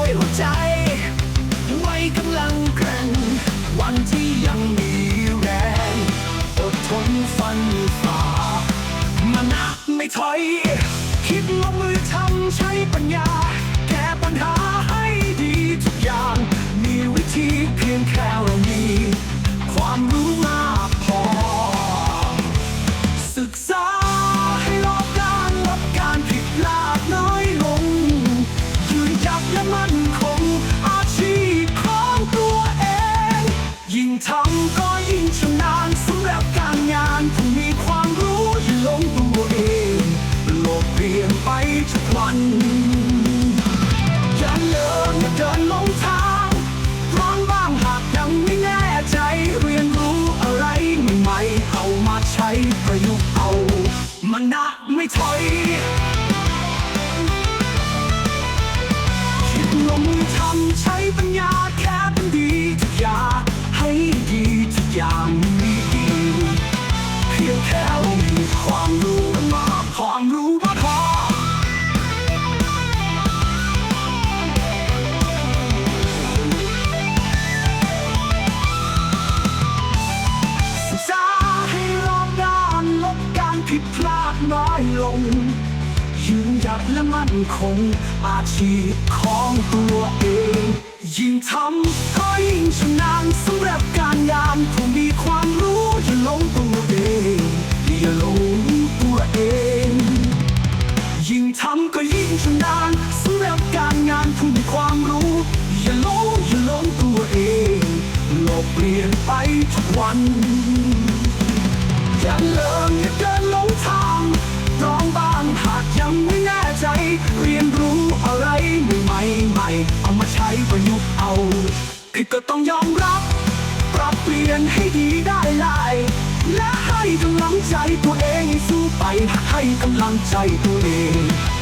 วยหัวใจไว้กำลังแกร่งวันที่ ถอย คิดลงมือทำใช้ปัญญา แก้ปัญหาให้ดีทุกอย่าง มีวิธีเพียงแค่เรามี ความรู้มา อย่าเลิกอย่าเดินลงทางร้อนบ้างหากยังไม่แน่ใจ เรียนรู้อะไรใหม่ๆเอามาใช้ประยุกต์เอา มันนะไม่ถอยคิดลงมือทำใช้ปัญญาแค่เป็นดีทุกอย่างให้ดีทุกอย่าง ผิดพลาดน้อยลง ยืนหยัดและมั่นคง อาชีพของตัวเอง ยิ่งทำก็ยิ่งชำนาญสำหรับการงานผู้มีความรู้อย่าหลงตัวเองอย่าหลงตัวเอง ยิ่งทำก็ยิ่งชำนาญสำหรับการงานผู้มีความรู้อย่าหลงอย่าหลงตัวเองโลกเปลี่ยนไปทุกวันอย่า ต้องยอมรับ ปรับเปลี่ยนให้ดีได้ไลายและให้กำลังใจตัวเองสู้ไปให้กำลังใจตัวเอง